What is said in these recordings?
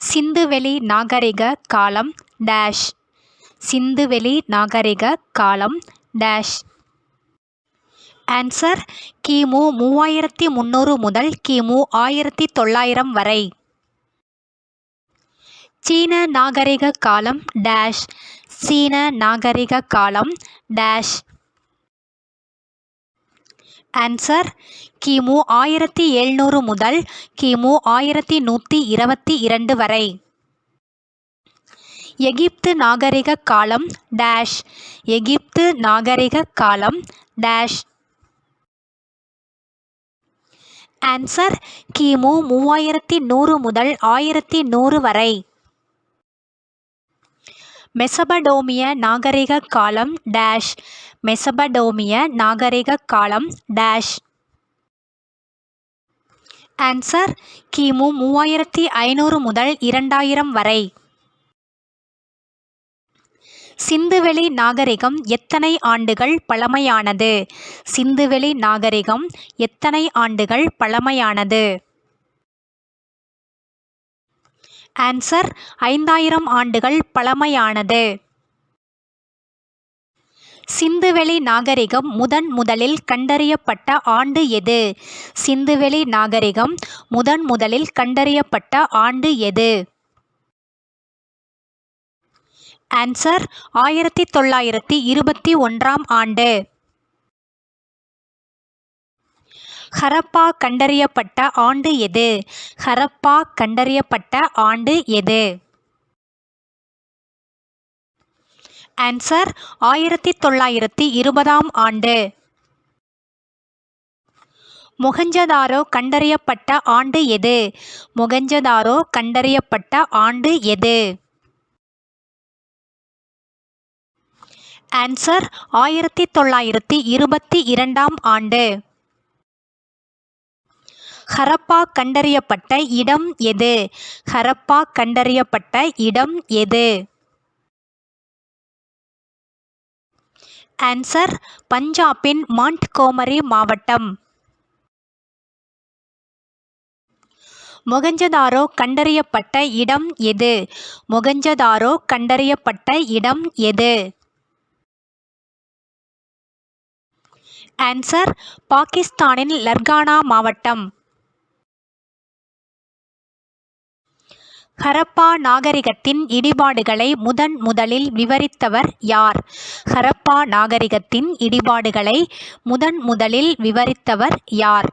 சிந்துவெளி நாகரிக காலம் டேஷ் சிந்துவெளி நாகரிக காலம் டேஷ் ஆன்சர் கிமு மூவாயிரத்தி முந்நூறு முதல் கிமு ஆயிரத்தி தொள்ளாயிரம் வரை. சீன நாகரிக காலம் டேஷ் சீன நாகரிக காலம் டேஷ் ஆன்சர் கிமு ஆயிரத்தி எழுநூறு முதல் கிமு ஆயிரத்தி நூற்றி இருபத்தி இரண்டு வரை. எகிப்து நாகரிக காலம் டேஷ் எகிப்து நாகரிக காலம் டேஷ் ஆன்சர் கிமு மூவாயிரத்தி நூறு முதல் ஆயிரத்தி நூறு வரை. மெசபடோமிய நாகரிக காலம் டேஷ். மெசபடோமிய நாகரிக காலம் டேஷ். ஆன்சர் கிமு மூவாயிரத்தி ஐநூறு முதல் இரண்டாயிரம் வரை. சிந்துவெளி நாகரிகம் எத்தனை ஆண்டுகள் பழமையானது? சிந்துவெளி நாகரிகம் எத்தனை ஆண்டுகள் பழமையானது? ஆன்சர் ஐந்தாயிரம் ஆண்டுகள் பழமையானது. சிந்துவெளி நாகரிகம் முதன் முதலில் கண்டறியப்பட்ட ஆண்டு எது? சிந்துவெளி நாகரிகம் முதன் முதலில் கண்டறியப்பட்ட ஆண்டு எது? ஆன்சர் ஆயிரத்தி தொள்ளாயிரத்தி இருபத்தி ஒன்றாம் ஆண்டு. ஹரப்பா கண்டறியப்பட்ட ஆண்டு எது? ஹரப்பா கண்டறியப்பட்ட ஆண்டு எது? ஆன்சர் ஆயிரத்தி தொள்ளாயிரத்தி இருபதாம் ஆண்டு. முகஞ்சதாரோ கண்டறியப்பட்ட ஆண்டு எது? முகஞ்சதாரோ கண்டறியப்பட்ட ஆண்டு எது? ஆன்சர் ஆயிரத்தி தொள்ளாயிரத்தி இருபத்தி இரண்டாம் ஆண்டு. ஹரப்பா கண்டறியப்பட்ட இடம் எது? ஹரப்பா கண்டறியப்பட்ட இடம் எது? ஆன்சர் பஞ்சாபின் மாண்ட்கோமரி மாவட்டம். மொகஞ்சதாரோ கண்டறியப்பட்ட இடம் எது? மொகஞ்சதாரோ கண்டறியப்பட்ட இடம் எது? ஆன்சர் பாகிஸ்தானின் லர்கானா மாவட்டம். ஹரப்பா நாகரிகத்தின் இடிபாடுகளை முதன் முதலில் விவரித்தவர் யார்? ஹரப்பா நாகரிகத்தின் இடிபாடுகளை முதன் முதலில் விவரித்தவர் யார்?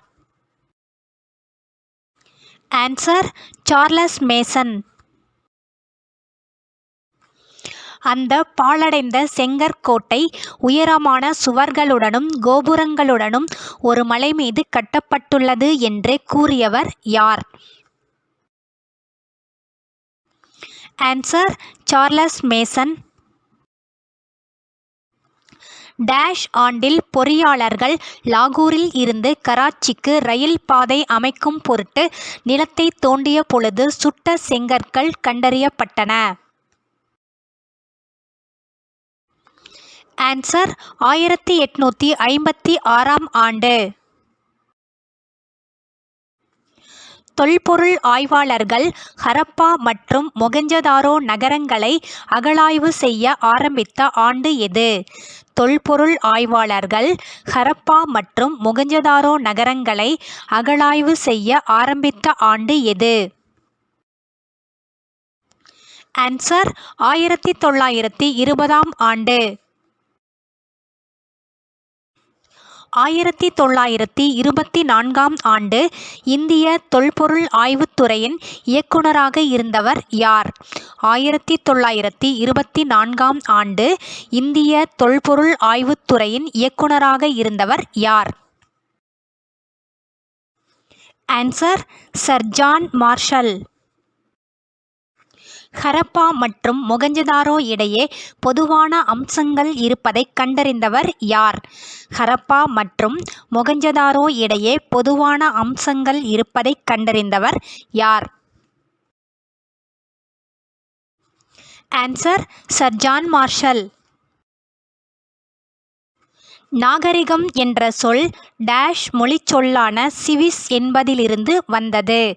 ஆன்சர் சார்லஸ் மேசன் அந்த பாழடைந்த செங்கற்கோட்டை உயரமான சுவர்களுடனும் கோபுரங்களுடனும் ஒரு மலை மீது கட்டப்பட்டுள்ளது என்று கூறியவர் யார்? ஆன்சர் சார்லஸ் மேசன் டேஷ் ஆண்டில் பொறியாளர்கள் லாகூரில் இருந்து கராச்சிக்கு ரயில் பாதை அமைக்கும் பொருட்டு நிலத்தை தோண்டிய பொழுது சுட்ட செங்கற்கள் கண்டறியப்பட்டன. ஆன்சர் ஆயிரத்தி எட்நூற்றி ஐம்பத்தி ஆறாம் ஆண்டு. தொல்பொருள் ஆய்வாளர்கள் ஹரப்பா மற்றும் மொகஞ்சதாரோ நகரங்களை அகழாய்வு செய்ய ஆரம்பித்த ஆண்டு எது? தொல்பொருள் ஆய்வாளர்கள் ஹரப்பா மற்றும் மொகஞ்சதாரோ நகரங்களை அகழாய்வு செய்ய ஆரம்பித்த ஆண்டு எது? ஆன்சர் ஆயிரத்தி தொள்ளாயிரத்தி இருபதாம் ஆண்டு. ஆயிரத்தி தொள்ளாயிரத்தி இருபத்தி நான்காம் ஆண்டு இந்திய தொல்பொருள் ஆய்வுத்துறையின் இயக்குனராக இருந்தவர் யார்? ஆயிரத்தி தொள்ளாயிரத்தி இருபத்தி நான்காம் ஆண்டு இந்திய தொல்பொருள் ஆய்வுத்துறையின் இயக்குனராக இருந்தவர் யார்? Answer sir John Marshall Harappa மற்றும் மொகஞ்சதாரோ இடையே பொதுவான அம்சங்கள் இருப்பதைக் கண்டறிந்தவர் யார்? ஹரப்பா மற்றும் மொகஞ்சதாரோ இடையே பொதுவான அம்சங்கள் இருப்பதைக் கண்டறிந்தவர் யார்? ஆன்சர் சர் ஜான் மார்ஷல் நாகரிகம் என்ற சொல் டேஷ் மொழிச்சொல்லான சிவிஸ் என்பதிலிருந்து வந்தது.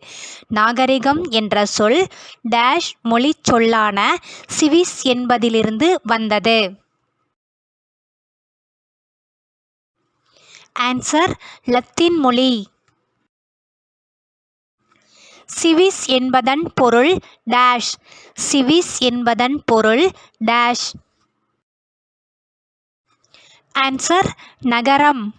நாகரிகம் என்ற சொல் டேஷ் மொழிச்சொல்லான சிவிஸ் என்பதிலிருந்து வந்தது. ஆன்சர் லத்தீன் மொழி. சிவிஸ் என்பதன் பொருள் டேஷ். சிவிஸ் என்பதன் பொருள் டேஷ். ஆன்சர் நகரம்.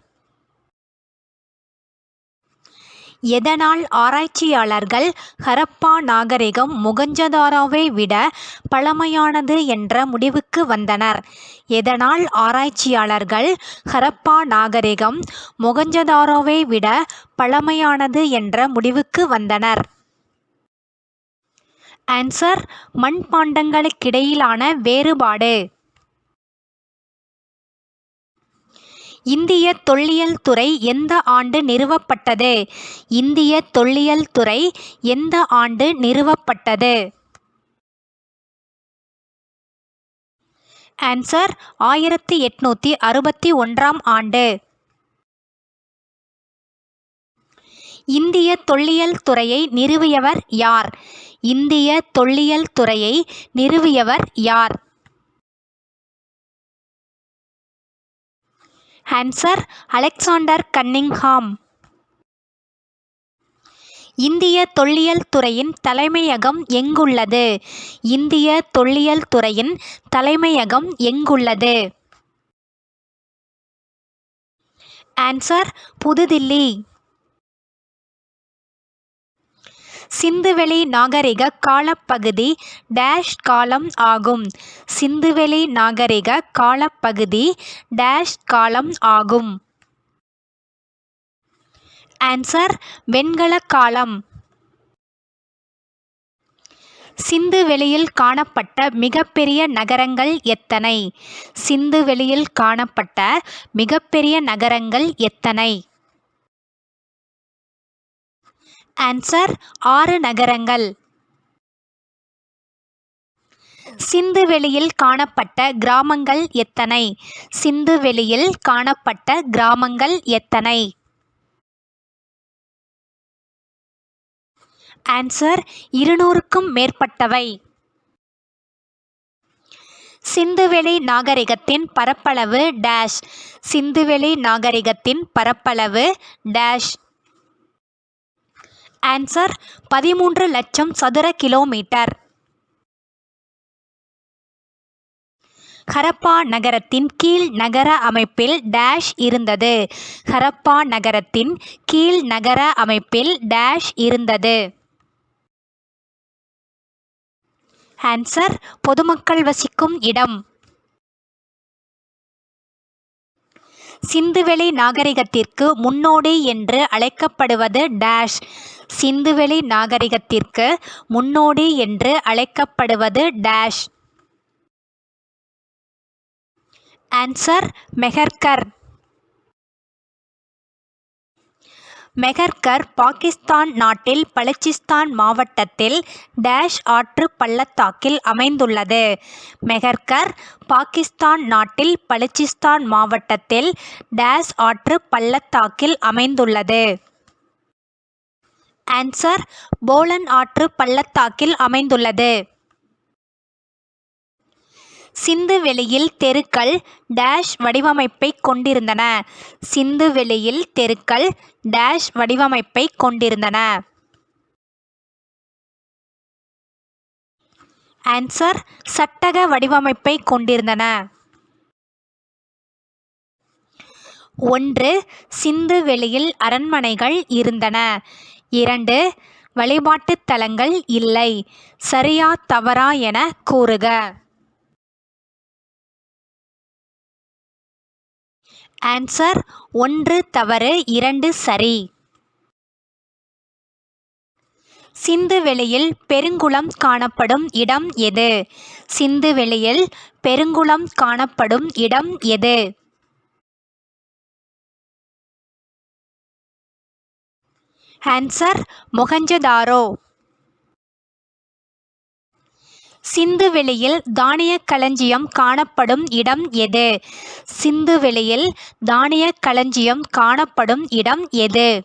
எதனால் ஆராய்ச்சியாளர்கள் ஹரப்பா நாகரிகம் முகஞ்சதாரோவை விட பழமையானது என்ற முடிவுக்கு வந்தனர். எதனால் ஆராய்ச்சியாளர்கள் ஹரப்பா நாகரிகம் முகஞ்சதாரோவை விட பழமையானது என்ற முடிவுக்கு வந்தனர். ஆன்சர் மண்பாண்டங்களுக்கிடையிலான வேறுபாடு. இந்திய தொல்லியல் துறை எந்த ஆண்டு நிறுவப்பட்டது? இந்திய தொல்லியல் துறை எந்த ஆண்டு நிறுவப்பட்டது? ஆன்சர் ஆயிரத்தி எட்நூற்றி அறுபத்தி ஒன்றாம் ஆண்டு. இந்திய தொல்லியல் துறையை நிறுவியவர் யார்? இந்திய தொல்லியல் துறையை நிறுவியவர் யார்? Answer Alexander Cunningham. இந்திய தொல்லியல் துறையின் தலைமையகம் எங்குள்ளது? இந்திய தொல்லியல் துறையின் தலைமையகம் எங்குள்ளது? ஆன்சர் புதுதில்லி. சிந்துவெளி நாகரிக காலப்பகுதி டேஷ் காலம் ஆகும். சிந்துவெளி நாகரிக காலப்பகுதி டேஷ் காலம் ஆகும். ஆன்சர் வெண்கல காலம். சிந்துவெளியில் காணப்பட்ட மிகப்பெரிய நகரங்கள் எத்தனை? சிந்துவெளியில் காணப்பட்ட மிகப்பெரிய நகரங்கள் எத்தனை? ஆன்சர் ஆறு நகரங்கள். சிந்துவெளியில் காணப்பட்ட கிராமங்கள் எத்தனை? சிந்துவெளியில் காணப்பட்ட கிராமங்கள் எத்தனை? ஆன்சர் இருநூறுக்கும் மேற்பட்டவை. சிந்துவெளி நாகரிகத்தின் பரப்பளவு டேஷ் சிந்துவெளி நாகரிகத்தின் பரப்பளவு டேஷ் ஆன்சர் பதிமூன்று லட்சம் சதுர கிலோமீட்டர். ஹரப்பா நகரத்தின் கீழ் நகர அமைப்பில் டேஷ் இருந்தது. ஹரப்பா நகரத்தின் கீழ் நகர அமைப்பில் டேஷ் இருந்தது. ஆன்சர் பொதுமக்கள் வசிக்கும் இடம். சிந்துவெளி நாகரிகத்திற்கு முன்னோடி என்று அழைக்கப்படுவது டேஷ் சிந்துவெளி நாகரிகத்திற்கு முன்னோடி என்று அழைக்கப்படுவது டேஷ் ஆன்சர் மெஹர்கர் மெஹர்கர் பாகிஸ்தான் நாட்டில் பலுச்சிஸ்தான் மாவட்டத்தில் டேஷ் ஆற்று பள்ளத்தாக்கில் அமைந்துள்ளது. மெஹர்கர் பாகிஸ்தான் நாட்டில் பலுச்சிஸ்தான் மாவட்டத்தில் டேஷ் ஆற்று பள்ளத்தாக்கில் அமைந்துள்ளது. ஆன்சர் போலன் ஆற்று பள்ளத்தாக்கில் அமைந்துள்ளது. சிந்துவெளியில் தெருக்கள் டேஷ் வடிவமைப்பை கொண்டிருந்தன. சிந்துவெளியில் தெருக்கள் டேஷ் வடிவமைப்பை கொண்டிருந்தன. ஆன்சர் சட்டக வடிவமைப்பை கொண்டிருந்தன. ஒன்று சிந்துவெளியில் அரண்மனைகள் இருந்தன. இரண்டு வழிபாட்டுத் தலங்கள் இல்லை. சரியா தவறா என கூறுக. ஆன்சர் ஒன்று தவறு இரண்டு சரி. சிந்துவெளியில் பெருங்குளம் காணப்படும் இடம் எது? சிந்துவெளியில் பெருங்குளம் காணப்படும் இடம் எது? ஆன்சர் மொகஞ்சதாரோ. சிந்துவெளியில் தானியக் களஞ்சியம் காணப்படும் இடம் எது? சிந்துவெளியில் தானியக் களஞ்சியம் காணப்படும் இடம் எது?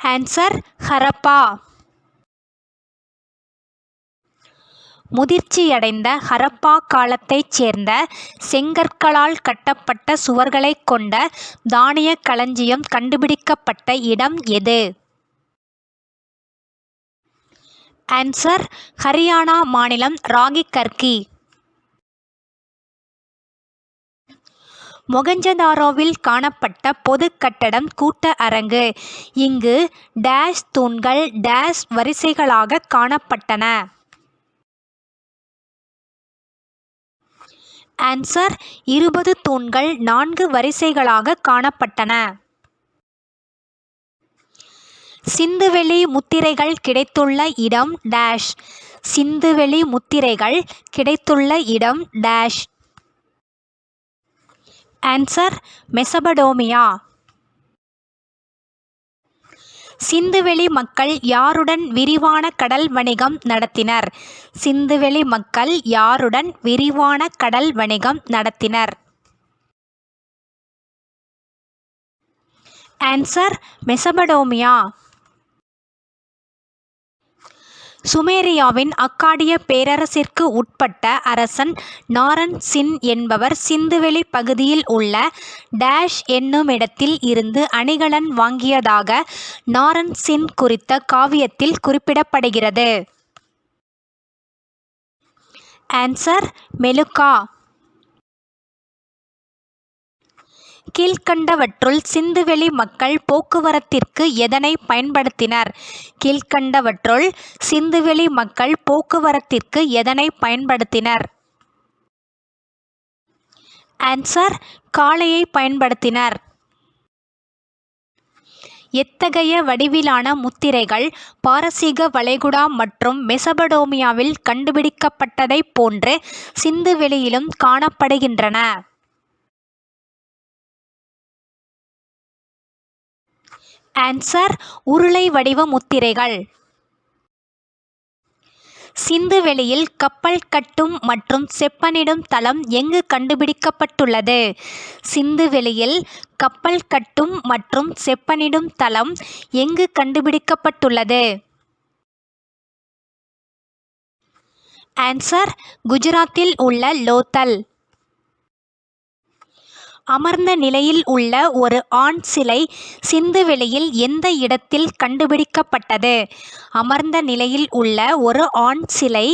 ஆன்சர் ஹரப்பா. முதிர்ச்சியடைந்த ஹரப்பா காலத்தைச் சேர்ந்த செங்கற்களால் கட்டப்பட்ட சுவர்களைக் கொண்ட தானியக் களஞ்சியம் கண்டுபிடிக்கப்பட்ட இடம் எது? ஆன்சர் ஹரியானா மாநிலம் ராகிகர்கி மொகஞ்சதாரோவில் காணப்பட்ட பொதுக் கட்டடம் கூட்ட அரங்கு. இங்கு டேஷ் தூண்கள் டேஷ் வரிசைகளாக காணப்பட்டன. ஆன்சர் இருபது தூண்கள் நான்கு வரிசைகளாக காணப்பட்டன. சிந்துவெளி முத்திரைகள் கிடைத்துள்ள இடம் டேஷ் சிந்துவெளி முத்திரைகள் கிடைத்துள்ள இடம் டேஷ் ஆன்சர் மெசபடோமியா சிந்துவெளி மக்கள் யாருடன் விரிவான கடல் வணிகம் நடத்தினர்? சிந்துவெளி மக்கள் யாருடன் விரிவான கடல் வணிகம் நடத்தினர்? ஆன்சர் மெசபடோமியா சுமேரியாவின் அக்காடிய பேரரசிற்கு உட்பட்ட அரசன் நாரன் சின் என்பவர் சிந்துவெளி பகுதியில் உள்ள டேஷ் என்னுமிடத்தில் இருந்து அணிகலன் வாங்கியதாக நாரன் சின் குறித்த காவியத்தில் குறிப்பிடப்படுகிறது. Answer Meluhha. கீழ்கண்டவற்றுள் சிந்துவெளி மக்கள் போக்குவரத்திற்கு எதனை பயன்படுத்தினர்? கீழ்கண்டவற்றுள் சிந்துவெளி மக்கள் போக்குவரத்திற்கு எதனை பயன்படுத்தினர்? ஆன்சர் காளையை பயன்படுத்தினர். எத்தகைய வடிவிலான முத்திரைகள் பாரசீக வளைகுடா மற்றும் மெசபடோமியாவில் கண்டுபிடிக்கப்பட்டதைப் போன்று சிந்துவெளியிலும் காணப்படுகின்றன? ஆன்சர் உருளை வடிவ முத்திரைகள். சிந்துவெளியில் கப்பல் கட்டும் மற்றும் செப்பனிடும் தளம் எங்கு கண்டுபிடிக்கப்பட்டுள்ளது? சிந்துவெளியில் கப்பல் கட்டும் மற்றும் செப்பனிடும் தளம் எங்கு கண்டுபிடிக்கப்பட்டுள்ளது? ஆன்சர் குஜராத்தில் உள்ள லோத்தல். அமர்ந்த நிலையில் உள்ள ஒரு ஆண் சிலை சிந்துவெளியில் எந்த இடத்தில் கண்டுபிடிக்கப்பட்டது? அமர்ந்த நிலையில் உள்ள ஒரு ஆண் சிலை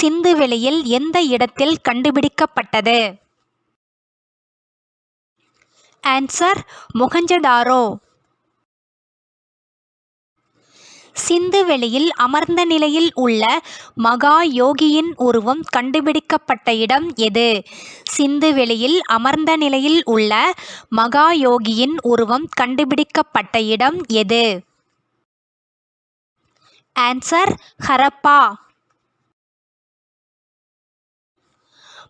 சிந்துவெளியில் எந்த இடத்தில் கண்டுபிடிக்கப்பட்டது? ஆன்சர் சிந்து வெளியில் அமர்ந்த நிலையில் உள்ள மகா யோகியின் உருவம் கண்டுபிடிக்கப்பட்ட இடம் எது? சிந்து வெளியில் அமர்ந்த நிலையில் உள்ள மகா யோகியின் உருவம் கண்டுபிடிக்கப்பட்ட இடம் எது? ஆன்சர் ஹரப்பா.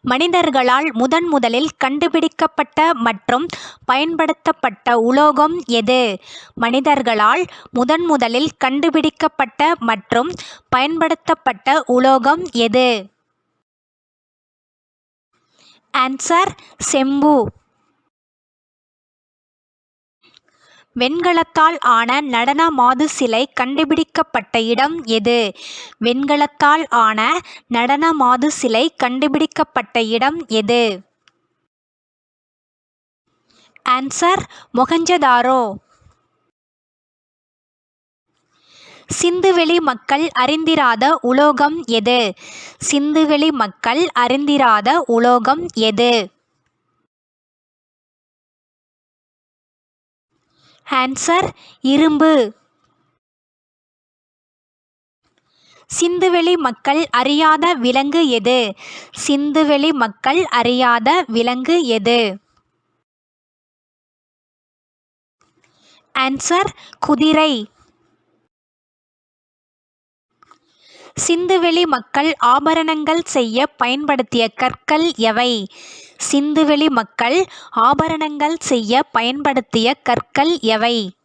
மனிதர்களால் முதன் முதலில் கண்டுபிடிக்கப்பட்ட மற்றும் பயன்படுத்தப்பட்ட உலோகம் எது? மனிதர்களால் முதன் முதலில் கண்டுபிடிக்கப்பட்ட மற்றும் பயன்படுத்தப்பட்ட உலோகம் எது? ஆன்சர் செம்பு. வெண்கலத்தால் ஆன நடன மாது சிலை கண்டுபிடிக்கப்பட்ட இடம் எது? வெண்கலத்தால் ஆன நடன மாது சிலை கண்டுபிடிக்கப்பட்ட இடம் எது? ஆன்சர் மொகஞ்சதாரோ. சிந்துவெளி மக்கள் அறிந்திராத உலோகம் எது? சிந்துவெளி மக்கள் அறிந்திராத உலோகம் எது? ஆன்சர் இரும்பு. சிந்துவெளி மக்கள் அறியாத விலங்கு எது? சிந்துவெளி மக்கள் அறியாத விலங்கு எது? ஆன்சர் குதிரை. சிந்துவெளி மக்கள் ஆபரணங்கள் செய்ய பயன்படுத்திய கற்கள் எவை? சிந்துவெளி மக்கள் ஆபரணங்கள் செய்ய பயன்படுத்திய கற்கள் எவை?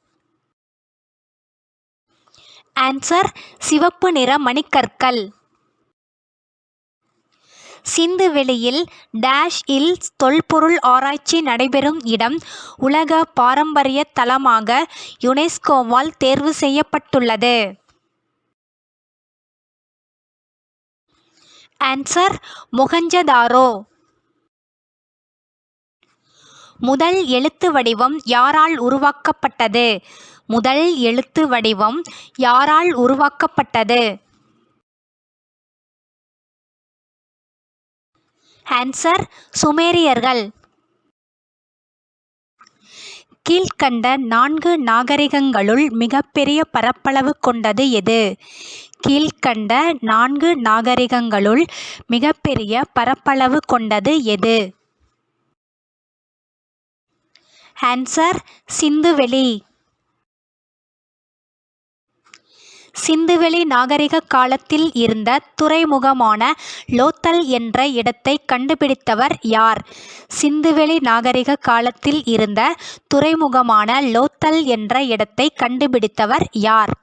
ஆன்சர் சிவப்பு நிற மணிக்கற்கள். சிந்துவெளியில் டேஷ் இல் தொல்பொருள் ஆராய்ச்சி நடைபெறும் இடம் உலக பாரம்பரிய தலமாக யுனெஸ்கோவால் தேர்வு செய்யப்பட்டுள்ளது. ஆன்சர் மொஹஞ்சதாரோ முதல் எழுத்து வடிவம் யாரால் உருவாக்கப்பட்டது? முதல் எழுத்து வடிவம் யாரால் உருவாக்கப்பட்டது? ஆன்சர் சுமேரியர்கள். கீழ்க்கண்ட நான்கு நாகரிகங்களுள் மிகப்பெரிய பரப்பளவு கொண்டது எது? கீழ்க்கண்ட நான்கு நாகரிகங்களுள் மிகப்பெரிய பரப்பளவு கொண்டது எது? ஆன்சர் சிந்துவெளி சிந்துவெளி நாகரிக காலத்தில் இருந்த துறைமுகமான லோத்தல் என்ற இடத்தை கண்டுபிடித்தவர் யார்? சிந்துவெளி நாகரிக காலத்தில் இருந்த துறைமுகமான லோத்தல் என்ற இடத்தை கண்டுபிடித்தவர் யார்?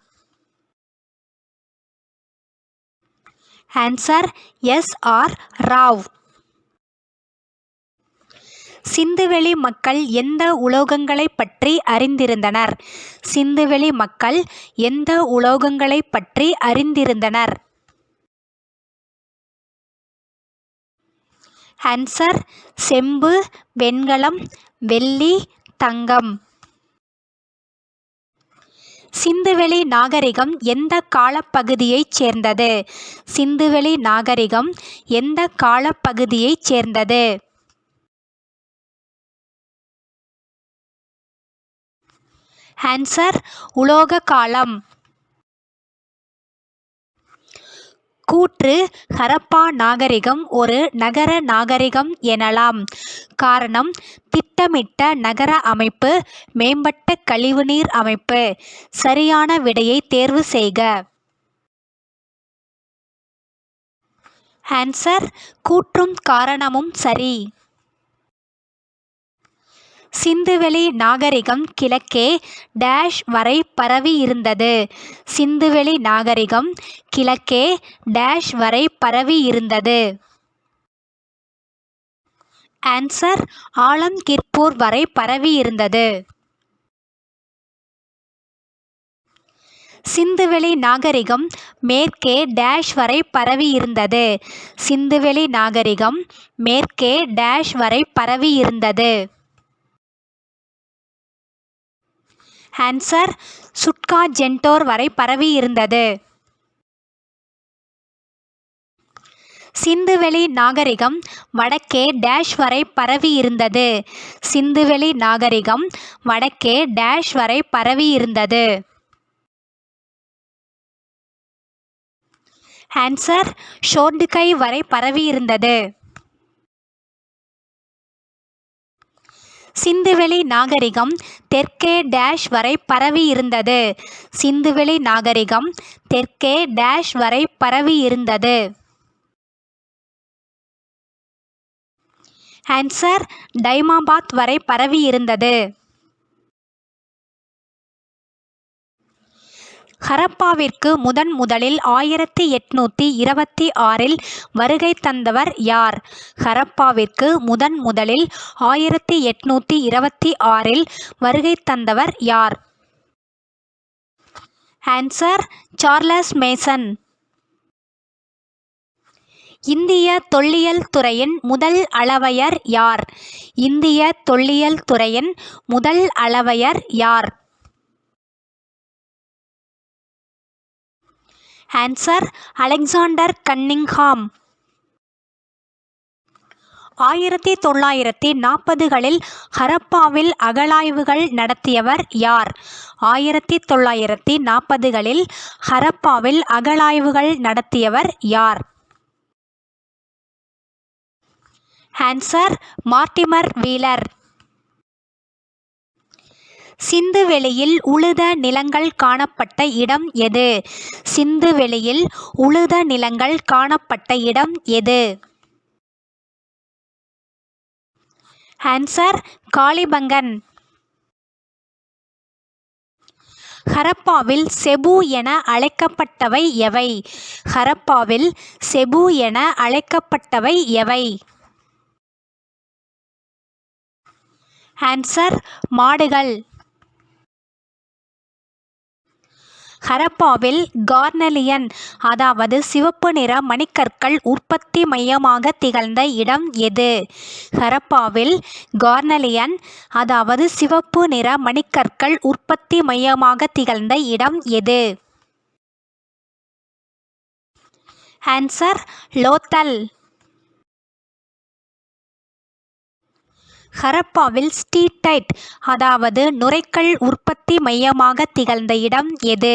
ஆன்சர் எஸ் ஆர் ராவ் சிந்துவெளி மக்கள் எந்த உலோகங்களைப் பற்றி அறிந்திருந்தனர்? சிந்துவெளி மக்கள் எந்த உலோகங்களைப் பற்றி அறிந்திருந்தனர்? ஆன்சர் செம்பு வெண்கலம் வெள்ளி தங்கம். சிந்துவெளி நாகரிகம் எந்த காலப்பகுதியைச் சேர்ந்தது? சிந்துவெளி நாகரிகம் எந்த காலப்பகுதியைச் சேர்ந்தது? ஆன்சர் உலோக காலம். கூற்று ஹரப்பா நாகரிகம் ஒரு நகர நாகரிகம் எனலாம். காரணம் திட்டமிட்ட நகர அமைப்பு மேம்பட்ட கழிவுநீர் அமைப்பு. சரியான விடையை தேர்வு செய்க. ஆன்சர் கூற்றும் காரணமும் சரி. சிந்துவெளி நாகரிகம் கிழக்கே டேஷ் வரை பரவி இருந்தது. சிந்துவெளி நாகரிகம் கிழக்கே டேஷ் வரை பரவி இருந்தது. ஆன்சர் ஆலம்கிர்பூர் வரை பரவி இருந்தது. சிந்துவெளி நாகரிகம் மேற்கே டேஷ் வரை பரவி இருந்தது. சிந்துவெளி நாகரிகம் மேற்கே டேஷ் வரை பரவி இருந்தது. ஆன்சர் சுட்கா ஜென்டோர் வரை பரவி இருந்தது சிந்துவெளி நாகரிகம் வடக்கே டேஷ் வரை பரவி இருந்தது சிந்துவெளி நாகரிகம் வடக்கே டேஷ் வரை பரவி இருந்தது ஆன்சர் ஷோர்டுகை வரை பரவி சிந்துவெளி நாகரிகம் தெற்கே டேஷ் வரை பரவி இருந்தது சிந்துவெளி நாகரிகம் தெற்கே டேஷ் வரை பரவி இருந்தது ஆன்சர் டைமாபாத் வரை பரவி இருந்தது ஹரப்பாவிற்கு முதன் முதலில் ஆயிரத்தி எட்நூற்றி இருபத்தி ஆறில் வருகை தந்தவர் யார்? ஹரப்பாவிற்கு முதன் முதலில் ஆயிரத்தி எட்நூற்றி இருபத்தி ஆறில் வருகை தந்தவர் யார்? ஆன்சர் சார்லஸ் மேசன் இந்திய தொல்லியல் துறையின் முதல் அளவையர் யார்? இந்திய தொல்லியல் துறையின் முதல் அளவையர் யார்? Answer Alexander Cunningham. ஆயிரத்தி தொள்ளாயிரத்தி நாற்பதுகளில் ஹரப்பாவில் அகழாய்வுகள் நடத்தியவர் யார்? ஆயிரத்தி தொள்ளாயிரத்தி நாற்பதுகளில் ஹரப்பாவில் அகழாய்வுகள் நடத்தியவர் யார்? Answer Mortimer Wheeler. சிந்துவெளியில் உழுத நிலங்கள் காணப்பட்ட இடம் எது? சிந்துவெளியில் உழுத நிலங்கள் காணப்பட்ட இடம் எது? ஆன்சர் காளிபங்கன். ஹரப்பாவில் செபு என அழைக்கப்பட்டவை எவை? ஹரப்பாவில் செபு என அழைக்கப்பட்டவை எவை? ஆன்சர் மாடுகள். ஹரப்பாவில் கார்னலியன் அதாவது சிவப்பு நிற மணிக்கற்கள் உற்பத்தி மையமாக திகழ்ந்த இடம் எது? ஹரப்பாவில் கார்னலியன் அதாவது சிவப்பு நிற மணிக்கற்கள் உற்பத்தி மையமாக திகழ்ந்த இடம் எது? ஆன்சர் லோத்தல். ஹரப்பாவில் ஸ்டீட்டைட் அதாவது நுரைக்கல் உற்பத்தி மையமாக திகழ்ந்த இடம் எது?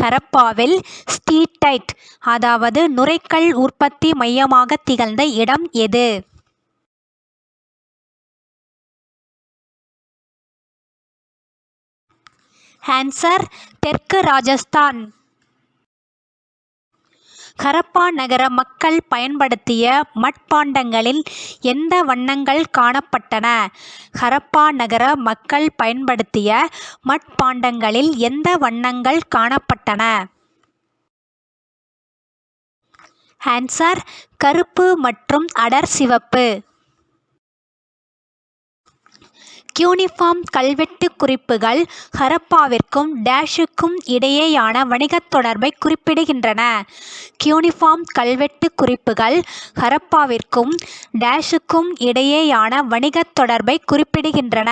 ஹரப்பாவில் ஸ்டீட்டைட் அதாவது நுரைக்கல் உற்பத்தி மையமாக திகழ்ந்த இடம் எது? ஆன்சர் தெற்கு ராஜஸ்தான். ஹரப்பா நகர மக்கள் பயன்படுத்திய மட்பாண்டங்களில் எந்த வண்ணங்கள் காணப்பட்டன? ஹரப்பா நகர மக்கள் பயன்படுத்திய மட்பாண்டங்களில் எந்த வண்ணங்கள் காணப்பட்டன? ஆன்சர் கருப்பு மற்றும் அடர் சிவப்பு. யூனிஃபார்ம் கல்வெட்டு குறிப்புகள் ஹரப்பாவிற்கும் டேஷுக்கும் இடையேயான வணிகத் தொடர்பை குறிப்பிடுகின்றன. கியூனிஃபார்ம் கல்வெட்டு குறிப்புகள் ஹரப்பாவிற்கும் டேஷுக்கும் இடையேயான வணிகத் தொடர்பை குறிப்பிடுகின்றன.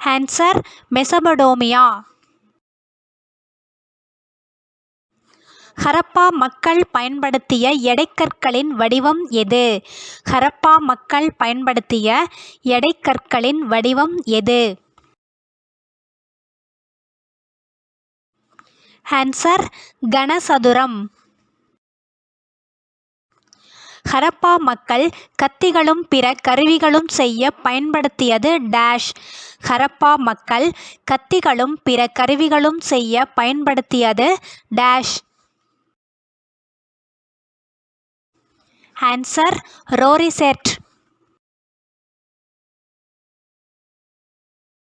ஆன்சர் மெசபடோமியா ஹரப்பா மக்கள் பயன்படுத்திய எடைக்கற்களின் வடிவம் எது? ஹரப்பா மக்கள் பயன்படுத்திய எடைக்கற்களின் வடிவம் எது? ஆன்சர் கனசதுரம். ஹரப்பா மக்கள் கத்திகளும் பிற கருவிகளும் செய்ய பயன்படுத்தியது டேஷ் ஹரப்பா மக்கள் கத்திகளும் பிற கருவிகளும் செய்ய பயன்படுத்தியது டேஷ் ஆன்சர் ரோரிசெட்